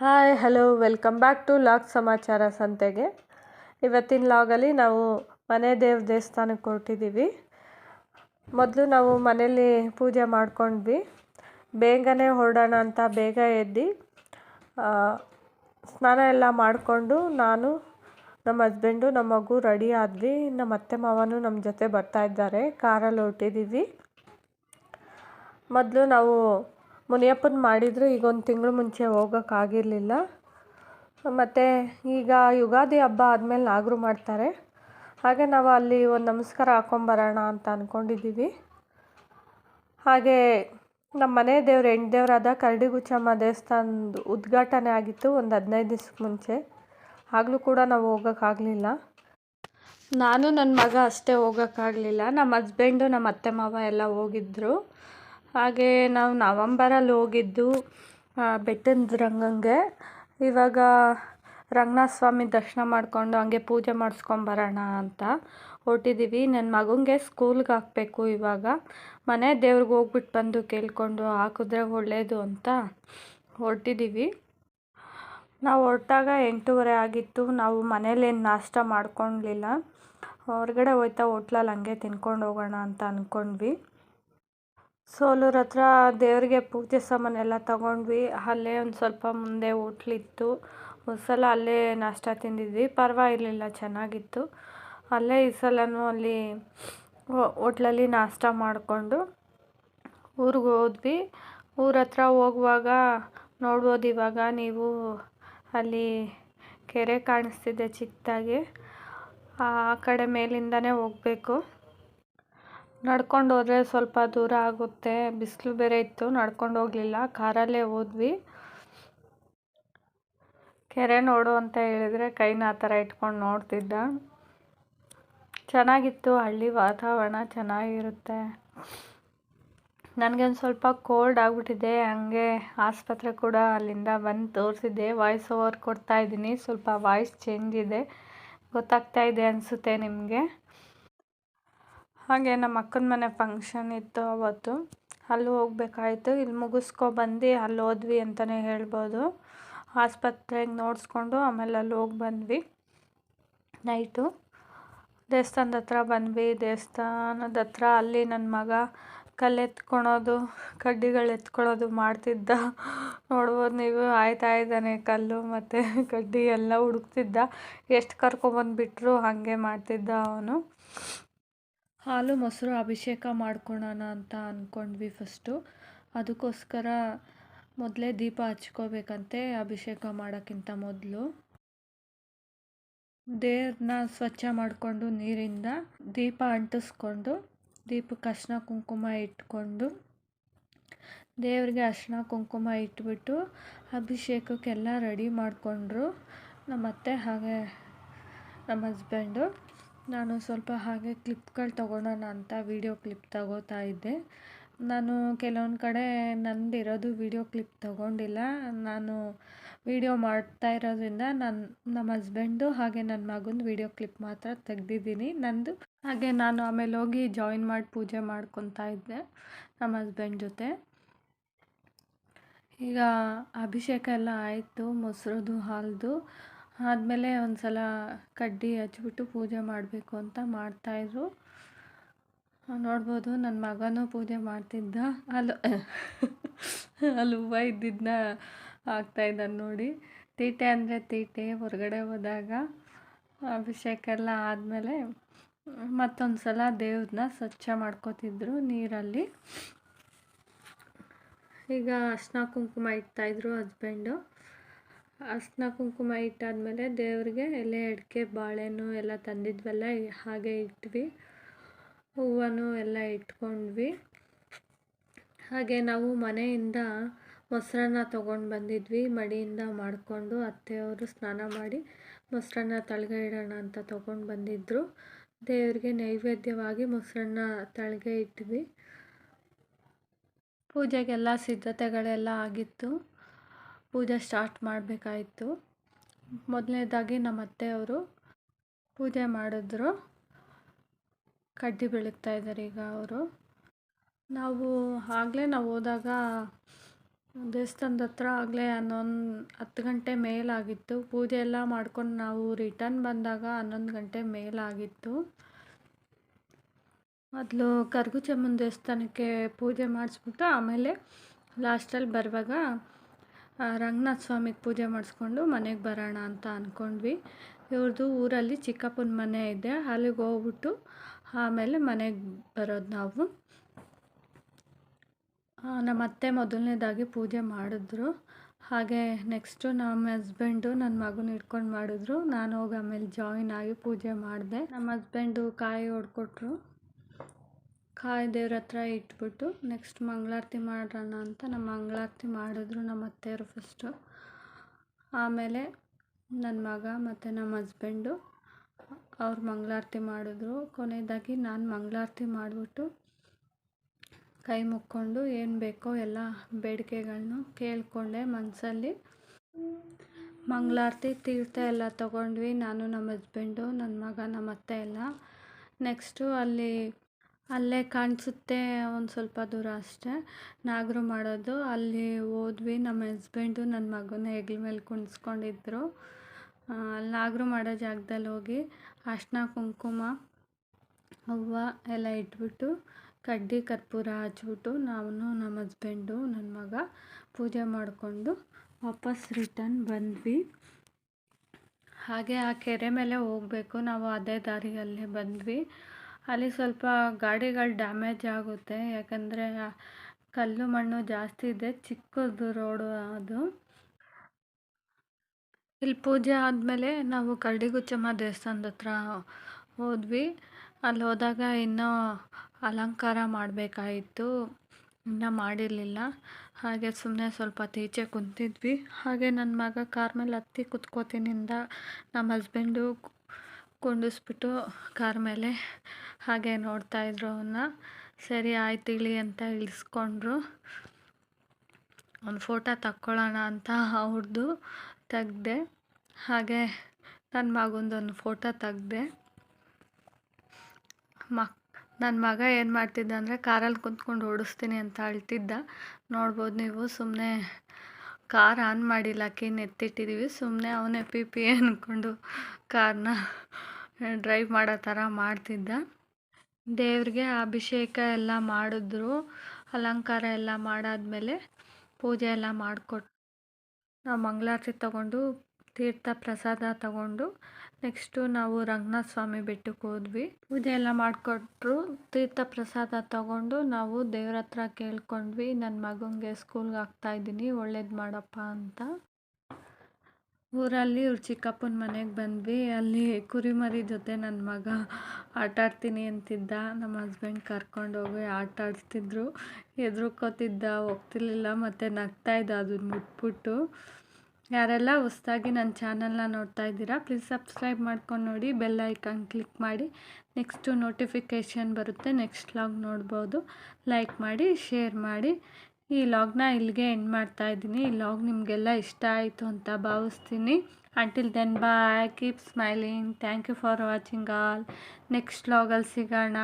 Hi hello welcome back to vlog ಸಮಾಚಾರ ಸಂತೆಗೆ ಇವತ್ತಿನ ಲಾಗಲ್ಲಿ ನಾವು ಮನೆ ದೇವ್ರ ದೇವಸ್ಥಾನಕ್ಕೆ ಹೊರಟಿದ್ದೀವಿ ಮೊದಲು ನಾವು ಮನೇಲಿ ಪೂಜೆ ಮಾಡ್ಕೊಂಡ್ವಿ ಬೇಗನೆ ಹೊರಡೋಣ ಅಂತ ಬೇಗ ಎದ್ದು ಸ್ನಾನ ಎಲ್ಲ ಮಾಡಿಕೊಂಡು ನಾನು ನಮ್ಮ ಹಸ್ಬೆಂಡು ನಮ್ಮ ಮಗು ರೆಡಿ ಆದ್ವಿ. ನಮ್ಮ ಅತ್ತೆ ಮಾವನು ನಮ್ಮ ಜೊತೆ ಬರ್ತಾ ಇದ್ದಾರೆ. ಕಾರಲ್ಲಿ ಹೊರಟಿದ್ದೀವಿ ಮೊದಲು ನಾವು ಮುನಿಯಪ್ಪನ ಮಾಡಿದ್ರು, ಈಗ ಒಂದು ತಿಂಗಳು ಮುಂಚೆ ಹೋಗೋಕ್ಕಾಗಿರಲಿಲ್ಲ ಮತ್ತು ಈಗ ಯುಗಾದಿ ಹಬ್ಬ ಆದಮೇಲೆ ನಾಗರು ಮಾಡ್ತಾರೆ. ಹಾಗೆ ನಾವು ಅಲ್ಲಿ ಒಂದು ನಮಸ್ಕಾರ ಹಾಕೊಂಬರೋಣ ಅಂತ ಅಂದ್ಕೊಂಡಿದ್ದೀವಿ ಹಾಗೆ ನಮ್ಮ ಮನೆ ದೇವ್ರ ಹೆಣ್ಣು ದೇವರಾದ ಕರಡಿಗುಚ್ಚಮ್ಮ ದೇವಸ್ಥಾನದ ಉದ್ಘಾಟನೆ ಆಗಿತ್ತು ಒಂದು ಹದಿನೈದು ದಿವ್ಸಕ್ಕೆ ಮುಂಚೆ. ಆಗಲೂ ಕೂಡ ನಾವು ಹೋಗೋಕ್ಕಾಗಲಿಲ್ಲ ನಾನು ನನ್ನ ಮಗ ಅಷ್ಟೇ ಹೋಗೋಕ್ಕಾಗಲಿಲ್ಲ ನಮ್ಮ ಹಸ್ಬೆಂಡು ನಮ್ಮ ಅತ್ತೆ ಮಾವ ಎಲ್ಲ ಹೋಗಿದ್ದರು ಹಾಗೆ ನಾವು ನವಂಬರಲ್ಲಿ ಹೋಗಿದ್ದು ಬೆಟ್ಟದ ರಂಗಂಗೆ. ಇವಾಗ ರಂಗನಾಥ ಸ್ವಾಮಿ ದರ್ಶನ ಮಾಡಿಕೊಂಡು ಹಂಗೆ ಪೂಜೆ ಮಾಡಿಸ್ಕೊಂಬರೋಣ ಅಂತ ಹೊರಟಿದ್ದೀವಿ ನನ್ನ ಮಗನಿಗೆ ಸ್ಕೂಲ್ಗೆ ಹಾಕಬೇಕು ಇವಾಗ. ಮನೆ ದೇವ್ರಿಗೆ ಹೋಗ್ಬಿಟ್ಟು ಬಂದು ಕೇಳಿಕೊಂಡು ಹಾಕಿದ್ರೆ ಒಳ್ಳೆಯದು ಅಂತ ಹೊರಟಿದ್ದೀವಿ ನಾವು ಹೊರಟಾಗ ಎಂಟೂವರೆ ಆಗಿತ್ತು. ನಾವು ಮನೇಲೇನು ನಾಷ್ಟ ಮಾಡ್ಕೊಳ್ಲಿಲ್ಲ ಹೊರಗಡೆ ಹೋಯ್ತಾ ಹೋಟ್ಲಲ್ಲಿ ಹಂಗೆ ತಿನ್ಕೊಂಡು ಹೋಗೋಣ ಅಂತ ಅಂದ್ಕೊಂಡ್ವಿ ಸೋಲೂರ್ ಹತ್ರ ದೇವರಿಗೆ ಪೂಜೆ ಸಾಮಾನೆಲ್ಲ ತಗೊಂಡ್ವಿ. ಅಲ್ಲೇ ಒಂದು ಸ್ವಲ್ಪ ಮುಂದೆ ಹೋಟ್ಲಿತ್ತು. ಒಂದು ಸಲ ಅಲ್ಲೇ ನಾಷ್ಟ ತಿಂದಿದ್ವಿ. ಪರವಾಗಿರ್ಲಿಲ್ಲ, ಚೆನ್ನಾಗಿತ್ತು. ಅಲ್ಲೇ ಈ ಸಲನೂ ಅಲ್ಲಿ ಹೋಟ್ಲಲ್ಲಿ ನಾಷ್ಟ ಮಾಡಿಕೊಂಡು ಊರಿಗೆ ಹೋದ್ವಿ. ಊರ ಹತ್ರ ಹೋಗುವಾಗ ನೋಡ್ಬೋದು ಇವಾಗ ನೀವು ಅಲ್ಲಿ ಕೆರೆ ಕಾಣಿಸ್ತಿದೆ ಚಿಕ್ಕದಾಗಿ ಆ ಕಡೆ ಮೇಲಿಂದನೇ ಹೋಗಬೇಕು. ನಡ್ಕೊಂಡು ಹೋದರೆ ಸ್ವಲ್ಪ ದೂರ ಆಗುತ್ತೆ. ಬಿಸಿಲು ಬೇರೆ ಇತ್ತು, ನಡ್ಕೊಂಡು ಹೋಗಲಿಲ್ಲ. ಕಾರಲ್ಲೇ ಹೋದ್ವಿ. ಕೆರೆ ನೋಡು ಅಂತ ಹೇಳಿದರೆ ಕೈನ ಆ ಥರ ಇಟ್ಕೊಂಡು ನೋಡ್ತಿದ್ದ. ಚೆನ್ನಾಗಿತ್ತು, ಹಳ್ಳಿ ವಾತಾವರಣ ಚೆನ್ನಾಗಿರುತ್ತೆ. ನನಗೆ ಒಂದು ಸ್ವಲ್ಪ ಕೋಲ್ಡ್ ಆಗಿಬಿಟ್ಟಿದೆ. ಹಂಗೆ ಆಸ್ಪತ್ರೆ ಕೂಡ ಅಲ್ಲಿಂದ ಬಂದು ತೋರಿಸಿದ್ದೆ. ವಾಯ್ಸ್ ಓವರ್ ಕೊಡ್ತಾ ಇದ್ದೀನಿ. ಸ್ವಲ್ಪ ವಾಯ್ಸ್ ಚೇಂಜ್ ಇದೆ. ಗೊತ್ತಾಗ್ತಾ ಇದೆ ಅನಿಸುತ್ತೆ ನಿಮಗೆ. ಹಾಗೆ ನಮ್ಮ ಅಕ್ಕನ ಮನೆ ಫಂಕ್ಷನ್ ಇತ್ತು ಅವತ್ತು. ಅಲ್ಲಿ ಹೋಗ್ಬೇಕಾಯ್ತು. ಇಲ್ಲಿ ಮುಗಿಸ್ಕೊ ಬಂದು ಅಲ್ಲಿ ಹೋದ್ವಿ ಅಂತಲೇ ಹೇಳ್ಬೋದು. ಆಸ್ಪತ್ರೆಗೆ ನೋಡಿಸ್ಕೊಂಡು ಆಮೇಲೆ ಅಲ್ಲಿ ಹೋಗಿ ಬಂದ್ವಿ. ನೈಟು. ದೇವಸ್ಥಾನದ ಹತ್ರ ಬಂದ್ವಿ. ದೇವಸ್ಥಾನದ ಹತ್ರ ಅಲ್ಲಿ ನನ್ನ ಮಗ ಕಲ್ಲು ಎತ್ಕೊಳೋದು ಕಡ್ಡಿಗಳು ಎತ್ಕೊಳ್ಳೋದು ಮಾಡ್ತಿದ್ದ. ನೋಡ್ಬೋದು ನೀವು, ಆಯ್ತಾ ಇದ್ದಾನೆ ಕಲ್ಲು ಮತ್ತು ಕಡ್ಡಿ ಎಲ್ಲ ಹುಡುಕ್ತಿದ್ದ. ಎಷ್ಟು ಕರ್ಕೊಬಂದುಬಿಟ್ರು ಹಾಗೆ ಮಾಡ್ತಿದ್ದ ಅವನು. ಹಾಲು, ಮೊಸರು ಅಭಿಷೇಕ ಮಾಡ್ಕೊಳೋಣ ಅಂತ ಅಂದ್ಕೊಂಡ್ವಿ ಫಸ್ಟು ಅದಕ್ಕೋಸ್ಕರ ಮೊದಲೇ ದೀಪ ಹಚ್ಕೋಬೇಕಂತೆ ಅಭಿಷೇಕ ಮಾಡೋಕ್ಕಿಂತ ಮೊದಲು. ದೇವ್ರನ್ನ ಸ್ವಚ್ಛ ಮಾಡಿಕೊಂಡು ನೀರಿಂದ ದೀಪ ಅಂಟಿಸ್ಕೊಂಡು ದೀಪಕ್ಕೆ ಅರ್ಶಿನ ಕುಂಕುಮ ಇಟ್ಕೊಂಡು ದೇವ್ರಿಗೆ ಅರ್ಶಿನ ಕುಂಕುಮ ಇಟ್ಬಿಟ್ಟು ಅಭಿಷೇಕಕ್ಕೆಲ್ಲ ರೆಡಿ ಮಾಡಿಕೊಂಡ್ರು. ನಮ್ಮ ಅತ್ತೆ ಹಾಗೆ ನಮ್ಮ ಹಸ್ಬೆಂಡು ನಾನು ಸ್ವಲ್ಪ ಹಾಗೆ ಕ್ಲಿಪ್ಗಳು ತೊಗೊಳೋಣ ಅಂತ ವೀಡಿಯೋ ಕ್ಲಿಪ್ ತಗೋತಾ ಇದ್ದೆ. ನಾನು ಕೆಲವೊಂದು ಕಡೆ ನಂದಿರೋದು ವೀಡಿಯೋ ಕ್ಲಿಪ್ ತಗೊಂಡಿಲ್ಲ. ನಾನು ವೀಡಿಯೋ ಮಾಡ್ತಾ ಇರೋದ್ರಿಂದ ನನ್ನ ನಮ್ಮ ಹಸ್ಬೆಂಡು ಹಾಗೆ ನನ್ನ ಮಗಂದು ವೀಡಿಯೋ ಕ್ಲಿಪ್ ಮಾತ್ರ ತೆಗ್ದಿದ್ದೀನಿ. ನಂದು ಹಾಗೆ ನಾನು ಆಮೇಲೆ ಹೋಗಿ ಜಾಯಿನ್ ಮಾಡಿ ಪೂಜೆ ಮಾಡ್ಕೊತಾ ಇದ್ದೆ ನಮ್ಮ ಹಸ್ಬೆಂಡ್ ಜೊತೆ. ಈಗ ಅಭಿಷೇಕ ಎಲ್ಲ ಆಯಿತು, ಮೊಸರುದು, ಹಾಲ್ದು. ಆದಮೇಲೆ ಒಂದು ಸಲ ಕಡ್ಡಿ ಹಚ್ಬಿಟ್ಟು ಪೂಜೆ ಮಾಡಬೇಕು ಅಂತ ಮಾಡ್ತಾಯಿದ್ರು ನೋಡ್ಬೋದು ನನ್ನ ಮಗನೂ ಪೂಜೆ ಮಾಡ್ತಿದ್ದ. ಅಲ್ಲಿ ಅಲ್ಲಿ ಹೂವು ಇದ್ದಿದ್ದನ್ನ ಹಾಕ್ತಾಯಿದ್ದಾನೆ ನೋಡಿ. ತೀಟೆ ಅಂದರೆ ತೀಟೆ, ಹೊರಗಡೆ ಹೋದಾಗ ಅಭಿಷೇಕ ಎಲ್ಲ ಆದಮೇಲೆ ಮತ್ತೊಂದು ಸಲ ದೇವ್ರನ್ನ ಸ್ವಚ್ಛ ಮಾಡ್ಕೋತಿದ್ರು ನೀರಲ್ಲಿ. ಈಗ ಅರ್ಶಿನ ಕುಂಕುಮ ಇಡ್ತಾಯಿದ್ರು ಹಸ್ಬೆಂಡು ಅರ್ಶಿನ ಕುಂಕುಮ ಇಟ್ಟಾದ್ಮೇಲೆ ದೇವರಿಗೆ ಎಲೆ, ಅಡಿಕೆ, ಬಾಳೆಹಣ್ಣು ಎಲ್ಲ ತಂದಿದ್ವಲ್ಲ ಹಾಗೆ ಇಟ್ವಿ. ಹೂವನ್ನು ಎಲ್ಲ ಇಟ್ಕೊಂಡ್ವಿ. ಹಾಗೆ ನಾವು ಮನೆಯಿಂದ ಮೊಸರನ್ನ ತೊಗೊಂಡು ಬಂದಿದ್ವಿ. ಮಡಿಯಿಂದ ಮಾಡಿಕೊಂಡು ಅತ್ತೆಯವರು ಸ್ನಾನ ಮಾಡಿ ಮೊಸರನ್ನ ತಳಗೆ ಇಡೋಣ ಅಂತ ತೊಗೊಂಡು ಬಂದಿದ್ದರು ದೇವರಿಗೆ ನೈವೇದ್ಯವಾಗಿ ಮೊಸರನ್ನ ತಳಗೆ ಇಟ್ವಿ. ಪೂಜೆಗೆಲ್ಲ ಸಿದ್ಧತೆಗಳೆಲ್ಲ ಆಗಿತ್ತು. ಪೂಜೆ ಸ್ಟಾರ್ಟ್ ಮಾಡಬೇಕಾಯಿತು. ಮೊದಲನೇದಾಗಿ ನಮ್ಮ ಅತ್ತೆಯವರು ಪೂಜೆ ಮಾಡಿದ್ರು. ಕಡ್ಡಿ ಬೆಳಗ್ತಾ ಇದ್ದಾರೆ ಈಗ ಅವರು. ನಾವು ಆಗಲೇ ನಾವು ಹೋದಾಗ ದೇವಸ್ಥಾನದ ಹತ್ರ ಆಗಲೇ ಹನ್ನೊಂದು, ಹತ್ತು ಗಂಟೆ ಮೇಲಾಗಿತ್ತು. ಪೂಜೆ ಎಲ್ಲ ಮಾಡ್ಕೊಂಡು ನಾವು ರಿಟರ್ನ್ ಬಂದಾಗ ಹನ್ನೊಂದು ಗಂಟೆ ಮೇಲಾಗಿತ್ತು. ಮೊದಲು ಕರಗುಚಮ್ಮನ ದೇವಸ್ಥಾನಕ್ಕೆ ಪೂಜೆ ಮಾಡಿಸ್ಬಿಟ್ಟು ಆಮೇಲೆ ಲಾಸ್ಟಲ್ಲಿ ಬರುವಾಗ ರಂಗನಾಥ ಸ್ವಾಮಿಗೆ ಪೂಜೆ ಮಾಡಿಸ್ಕೊಂಡು ಮನೆಗೆ ಬರೋಣ ಅಂತ ಅಂದ್ಕೊಂಡ್ವಿ ಇವ್ರದ್ದು ಊರಲ್ಲಿ ಚಿಕ್ಕಪ್ಪನ ಮನೆ ಇದೆ, ಅಲ್ಲಿಗೆ ಹೋಗ್ಬಿಟ್ಟು ಆಮೇಲೆ ಮನೆಗೆ ಬರೋದು ನಾವು. ನಮ್ಮ ಅತ್ತೆ ಮೊದಲನೇದಾಗಿ ಪೂಜೆ ಮಾಡಿದ್ರು. ಹಾಗೆ ನೆಕ್ಸ್ಟು ನಮ್ಮ ಹಸ್ಬೆಂಡು ನನ್ನ ಮಗನ ಇಟ್ಕೊಂಡು ಮಾಡಿದ್ರು. ನಾನು ಹೋಗಿ ಆಮೇಲೆ ಜಾಯಿನ್ ಆಗಿ ಪೂಜೆ ಮಾಡಿದೆ. ನಮ್ಮ ಹಸ್ಬೆಂಡು ಕಾಯಿ ಹೊಡ್ಕೊಟ್ರು. ಕಾಯಿ ದೇವ್ರ ಹತ್ರ ಇಟ್ಬಿಟ್ಟು ನೆಕ್ಸ್ಟ್ ಮಂಗಳಾರತಿ ಮಾಡೋಣ ಅಂತ ನಮ್ಮ ಮಂಗಳಾರತಿ ಮಾಡಿದ್ರು ನಮ್ಮ ಅತ್ತೆಯವರು ಫಸ್ಟು ಆಮೇಲೆ ನನ್ನ ಮಗ ಮತ್ತು ನಮ್ಮ ಹಸ್ಬೆಂಡು ಅವ್ರು ಮಂಗಳಾರತಿ ಮಾಡಿದ್ರು. ಕೊನೆಯದಾಗಿ ನಾನು ಮಂಗಳಾರತಿ ಮಾಡಿಬಿಟ್ಟು ಕೈ ಮುಕ್ಕೊಂಡು ಏನು ಬೇಕೋ ಎಲ್ಲ ಬೇಡಿಕೆಗಳನ್ನು ಕೇಳಿಕೊಂಡೆ ಮನಸ್ಸಲ್ಲಿ ಮಂಗಳಾರತಿ, ತೀರ್ಥ ಎಲ್ಲ ತೊಗೊಂಡ್ವಿ. ನಾನು ನಮ್ಮ ಹಸ್ಬೆಂಡು ನನ್ನ ಮಗ ನಮ್ಮ ಅತ್ತೆ ಎಲ್ಲ. ನೆಕ್ಸ್ಟು ಅಲ್ಲಿ ಅಲ್ಲೇ ಕಾಣಿಸುತ್ತೆ ಒಂದು ಸ್ವಲ್ಪ ದೂರ ಅಷ್ಟೇ. ನಾಗರು ಮಾಡೋದು. ಅಲ್ಲಿ ಹೋದ್ವಿ. ನಮ್ಮ ಹಸ್ಬೆಂಡು ನನ್ನ ಮಗನ ಹೆಗ್ಲ ಮೇಲೆ ಕುಣಿಸ್ಕೊಂಡಿದ್ರು. ಅಲ್ಲಿ ನಾಗರು ಮಾಡೋ ಜಾಗದಲ್ಲಿ ಹೋಗಿ ಅರ್ಶಿನ, ಕುಂಕುಮ, ಹೂವ ಎಲ್ಲ ಇಟ್ಬಿಟ್ಟು ಕಡ್ಡಿ, ಕರ್ಪೂರ ಹಚ್ಬಿಟ್ಟು ನಾನು ನಮ್ಮ ಹಸ್ಬೆಂಡು ನನ್ನ ಮಗ ಪೂಜೆ ಮಾಡಿಕೊಂಡು ವಾಪಸ್ ರಿಟರ್ನ್ ಬಂದ್ವಿ. ಹಾಗೆ ಆ ಕೆರೆ ಮೇಲೆ ಹೋಗಬೇಕು. ನಾವು ಅದೇ ದಾರಿಯಲ್ಲೇ ಬಂದ್ವಿ. ಅಲ್ಲಿ ಸ್ವಲ್ಪ ಗಾಡಿಗಳು ಡ್ಯಾಮೇಜ್ ಆಗುತ್ತೆ. ಯಾಕಂದರೆ ಕಲ್ಲು ಮಣ್ಣು ಜಾಸ್ತಿ ಇದೆ. ಚಿಕ್ಕದು ರೋಡು ಅದು. ಇಲ್ಲಿ ಪೂಜೆ ಆದಮೇಲೆ ನಾವು ಕರಡಿಗುಚ್ಚಮ್ಮ ದೇವಸ್ಥಾನದ ಹತ್ರ ಹೋದ್ವಿ. ಅಲ್ಲಿ ಹೋದಾಗ ಇನ್ನೂ ಅಲಂಕಾರ ಮಾಡಬೇಕಾಯಿತು. ಇನ್ನೂ ಮಾಡಿರಲಿಲ್ಲ. ಹಾಗೆ ಸುಮ್ಮನೆ ಸ್ವಲ್ಪ ತೀಚೆ ಕುಂತಿದ್ವಿ. ಹಾಗೆ ನನ್ನ ಮಗ ಕಾರ್ ಮೇಲೆ ಹತ್ತಿ ಕುತ್ಕೋತೀನಿಂದ ನಮ್ಮ ಹಸ್ಬೆಂಡು ಕುಂಡಿಸ್ಬಿಟ್ಟು ಕಾರ್ ಮೇಲೆ ಹಾಗೆ ನೋಡ್ತಾಯಿದ್ರು ಅವನ್ನ ಸರಿ, ಆಯ್ತು ಇಳಿ ಅಂತ ಇಳಿಸ್ಕೊಂಡ್ರು. ಒಂದು ಫೋಟೋ ತಕ್ಕೊಳ್ಳೋಣ ಅಂತ ಅವ್ರದ್ದು ತೆಗ್ದೆ. ಹಾಗೆ ನನ್ನ ಮಗಂದೊಂದು ಫೋಟೋ ತೆಗ್ದೆ. ಮಕ್ ನನ್ನ ಮಗ ಏನು ಮಾಡ್ತಿದ್ದ ಅಂದರೆ ಕಾರಲ್ಲಿ ಕುಂತ್ಕೊಂಡು ಓಡಿಸ್ತೀನಿ ಅಂತ ಅಳ್ತಿದ್ದ. ನೋಡ್ಬೋದು ನೀವು ಸುಮ್ಮನೆ ಕಾರ್ ಆನ್ ಮಾಡಿಲ್ಲ ಕೀನ್ ಎತ್ತಿಟ್ಟಿದ್ದೀವಿ ಸುಮ್ಮನೆ ಅವನೇ ಪಿ ಪಿ ಅಂದ್ಕೊಂಡು ಕಾರ್ನ ಡ್ರೈವ್ ಮಾಡೋ ಥರ ಮಾಡ್ತಿದ್ದ. ದೇವ್ರಿಗೆ ಅಭಿಷೇಕ ಎಲ್ಲ ಮಾಡಿದ್ರು. ಅಲಂಕಾರ ಎಲ್ಲ ಮಾಡಾದಮೇಲೆ ಪೂಜೆ ಎಲ್ಲ ಮಾಡಿಕೊಟ್ಟು ನಾವು ಮಂಗಳಾರತಿ ತಗೊಂಡು ತೀರ್ಥ ಪ್ರಸಾದ ತಗೊಂಡು ನೆಕ್ಸ್ಟು ನಾವು ರಂಗನಾಥ ಸ್ವಾಮಿ ಬೆಟ್ಟಕ್ಕೆ ಹೋದ್ವಿ. ಪೂಜೆ ಎಲ್ಲ ಮಾಡಿಕೊಟ್ರು. ತೀರ್ಥ ಪ್ರಸಾದ ತಗೊಂಡು ನಾವು ದೇವ್ರ ಹತ್ರ ಕೇಳ್ಕೊಂಡ್ವಿ ನನ್ನ ಮಗನಿಗೆ ಸ್ಕೂಲ್ಗೆ ಹಾಕ್ತಾಯಿದ್ದೀನಿ ಒಳ್ಳೇದು ಮಾಡಪ್ಪ ಅಂತ. ಊರಲ್ಲಿ ಇವ್ರ ಚಿಕ್ಕಪ್ಪನ ಮನೆಗೆ ಬಂದ್ವಿ. ಅಲ್ಲಿ ಕುರಿಮರಿ ಜೊತೆ ನನ್ನ ಮಗ ಆಟ ಆಡ್ತೀನಿ ಅಂತಿದ್ದ. ನಮ್ಮ ಹಸ್ಬೆಂಡ್ ಕರ್ಕೊಂಡೋಗಿ ಆಟ ಆಡಿಸ್ತಿದ್ರು ಹೆದ್ರುಕೋತಿದ್ದ, ಹೋಗ್ತಿರ್ಲಿಲ್ಲ ಮತ್ತು ನಗ್ತಾಯಿದ್ದ ಅದನ್ನ ಮುಟ್ಬಿಟ್ಟು ಯಾರೆಲ್ಲ ಹೊಸ್ದಾಗಿ ನನ್ನ ಚಾನಲ್ನ ನೋಡ್ತಾ ಇದ್ದೀರಾ, ಪ್ಲೀಸ್ ಸಬ್ಸ್ಕ್ರೈಬ್ ಮಾಡ್ಕೊಂಡು ನೋಡಿ, ಬೆಲ್ ಐಕಾನ್ ಕ್ಲಿಕ್ ಮಾಡಿ. ನೆಕ್ಸ್ಟು ನೋಟಿಫಿಕೇಷನ್ ಬರುತ್ತೆ, ನೆಕ್ಸ್ಟ್ ಲಾಗ್ ನೋಡ್ಬೋದು. ಲೈಕ್ ಮಾಡಿ, ಶೇರ್ ಮಾಡಿ. ಈ ಲಾಗ್ನ ಇಲ್ಲಿಗೆ ಎಂಡ್ ಮಾಡ್ತಾ ಇದ್ದೀನಿ. ಈ ಲಾಗ್ ನಿಮಗೆಲ್ಲ ಇಷ್ಟ ಆಯಿತು ಅಂತ ಭಾವಿಸ್ತೀನಿ. Until then bye keep smiling thank you for watching all next ಲಾಗಲ್ಲಿ ಸಿಗೋಣ.